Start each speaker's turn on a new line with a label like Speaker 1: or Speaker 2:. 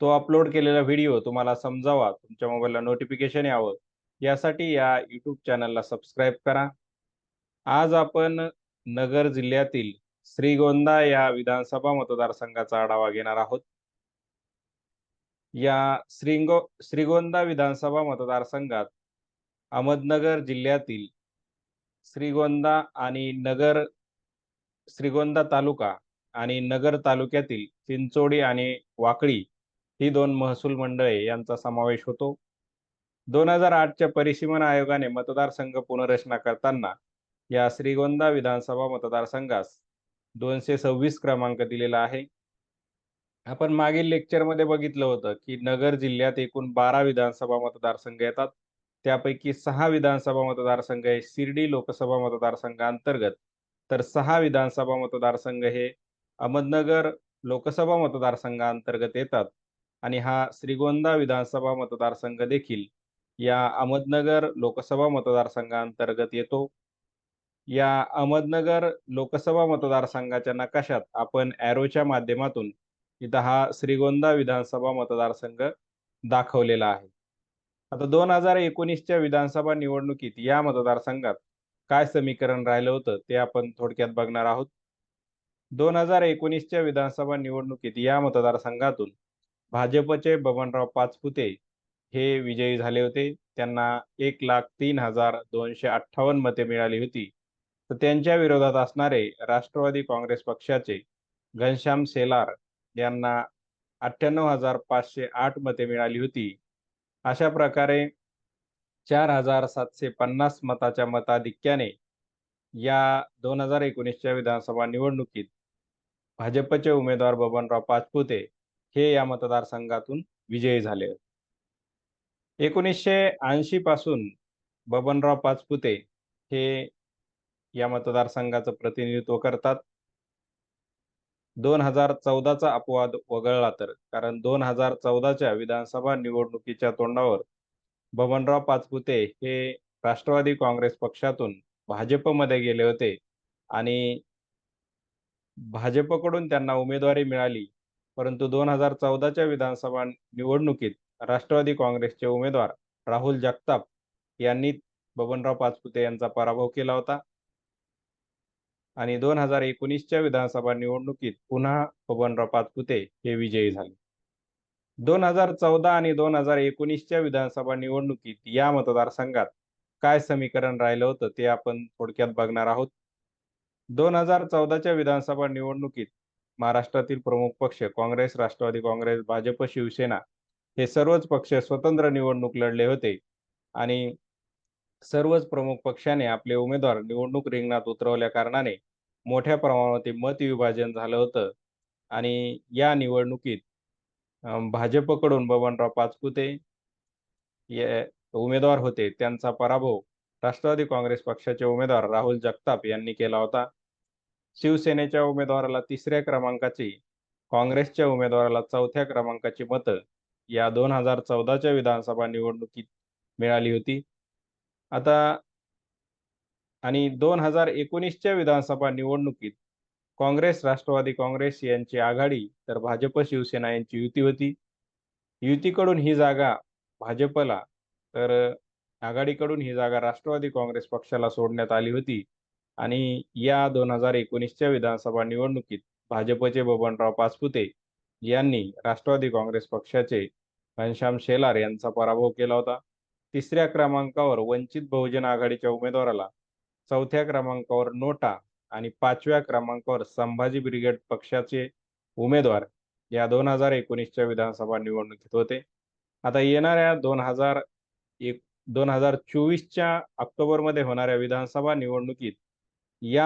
Speaker 1: तो अपलोड केलेला व्हिडिओ तुम्हाला समजावा तुमच्या मोबाईलला नोटिफिकेशन यावं. यासाठी या यूट्यूब चॅनलला सबस्क्राईब करा. आज आपण नगर जिल्ह्यातील श्रीगोंदा या विधानसभा मतदारसंघाचा आढावा घेणार आहोत. या श्रीगो श्रीगोंदा विधानसभा मतदारसंघात अहमदनगर जिल्ह्यातील श्रीगोंदा आणि नगर श्रीगोंदा तालुका आणि नगर तालुक्यातील चिंचोडी आणि वाकळी ही दोन महसूल मंडळे यांचा समावेश होतो. दोन हजार आठच्या परिसीमन आयोगाने मतदारसंघ पुनर्रचना करताना या श्रीगोंदा विधानसभा मतदारसंघास दोनशे सव्वीस क्रमांक दिलेला आहे. आपण मागील लेक्चरमध्ये बघितलं होतं की नगर जिल्ह्यात एकूण बारा विधानसभा मतदारसंघ येतात. त्यापैकी सहा विधानसभा मतदारसंघ हे शिर्डी लोकसभा मतदारसंघ अंतर्गत तर सहा विधानसभा मतदारसंघ हे अहमदनगर लोकसभा मतदारसंघांतर्गत येतात. आणि हा श्रीगोंदा विधानसभा मतदारसंघ देखील या अहमदनगर लोकसभा मतदारसंघाअंतर्गत येतो. या अहमदनगर लोकसभा मतदारसंघाच्या नकाशात आपण ॲरोच्या माध्यमातून इथं हा श्रीगोंदा विधानसभा मतदारसंघ दाखवलेला आहे. आता दोन हजार एकोणीसच्या विधानसभा निवडणुकीत या मतदारसंघात काय समीकरण राहिलं होतं ते आपण थोडक्यात बघणार आहोत. दोन हजार एकोणीसच्या विधानसभा निवडणुकीत या मतदारसंघातून भाजपचे बबनराव पाचपुते हे विजयी झाले होते. त्यांना एक लाख तीन हजार दोनशे अठ्ठावन्न मते मिळाली होती. तर त्यांच्या विरोधात असणारे राष्ट्रवादी काँग्रेस पक्षाचे घनश्याम सेलार यांना अठ्ठ्याण्णव हजार पाचशे आठ मते मिळाली होती. अशा प्रकारे चार हजार सातशे पन्नास मताच्या मताधिक्याने या दोन हजार एकोणीसच्या विधानसभा निवडणुकीत भाजपचे उमेदवार बबनराव पाचपुते हे या मतदारसंघातून विजयी झाले एकोणीसशे ऐंशी पासून बबनराव पाचपुते हे या मतदारसंघाचं प्रतिनिधित्व करतात. दोन हजार चौदाचा अपवाद वगळला तर कारण दोन हजार चौदाच्या विधानसभा निवडणुकीच्या तोंडावर बबनराव पाचपुते हे राष्ट्रवादी काँग्रेस पक्षातून भाजपमध्ये गेले होते आणि भाजपकडून त्यांना उमेदवारी मिळाली. परंतु दोन हजार चौदाच्या विधानसभा निवडणुकीत राष्ट्रवादी काँग्रेसचे उमेदवार राहुल जगताप यांनी बबनराव पाचपुते यांचा पराभव केला होता. आणि दोन हजार एकोणीसच्या विधानसभा निवडणुकीत पुन्हा बबनराव पाचपुते हे विजयी झाले. दोन हजार चौदा आणि दोन हजार एकोणीसच्या विधानसभा निवडणुकीत या मतदारसंघात काय समीकरण राहिलं होतं ते आपण थोडक्यात बघणार आहोत. दोन हजार चौदाच्या विधानसभा निवडणुकीत महाराष्ट्रातील प्रमुख पक्ष काँग्रेस राष्ट्रवादी काँग्रेस भाजप शिवसेना हे सर्वच पक्ष स्वतंत्र निवडणूक लढले होते. आणि सर्वच प्रमुख पक्षाने आपले उमेदवार निवडणूक रिंगणात उतरवल्या कारणाने मोठ्या प्रमाणात मत विभाजन झालं होतं. आणि या निवडणुकीत भाजपकडून बबनराव पाचपुते उमेदवार होते. त्यांचा पराभव राष्ट्रवादी काँग्रेस पक्षाचे उमेदवार राहुल जगताप यांनी केला होता. शिवसेनेच्या उमेदवाराला तिसऱ्या क्रमांकाची काँग्रेसच्या उमेदवाराला चौथ्या क्रमांकाची मतं या दोन हजार चौदाच्या विधानसभा निवडणुकीत मिळाली होती. आता आणि दोन हजार एकोणीसच्या विधानसभा निवडणुकीत काँग्रेस राष्ट्रवादी काँग्रेस यांची आघाडी तर भाजप शिवसेना यांची युती होती. युतीकडून ही जागा भाजपला तर आघाडीकडून ही जागा राष्ट्रवादी काँग्रेस पक्षाला सोडण्यात आली होती. आणि या दोन हजार एकोणीसच्या विधानसभा निवडणुकीत भाजपचे बबनराव पाचपुते यांनी राष्ट्रवादी काँग्रेस पक्षाचे घनश्याम शेलार यांचा पराभव केला होता. तिसऱ्या क्रमांकावर वंचित बहुजन आघाडीच्या उमेदवाराला चौथ्या क्रमांकावर नोटा आणि पाचव्या क्रमांकावर संभाजी ब्रिगेड पक्षाचे उमेदवार या दोन हजार एकोणीसच्या विधानसभा निवडणुकीत होते. आता येणाऱ्या दोन हजार एक दोन हजार चोवीसच्या ऑक्टोबरमध्ये होणाऱ्या विधानसभा निवडणुकीत या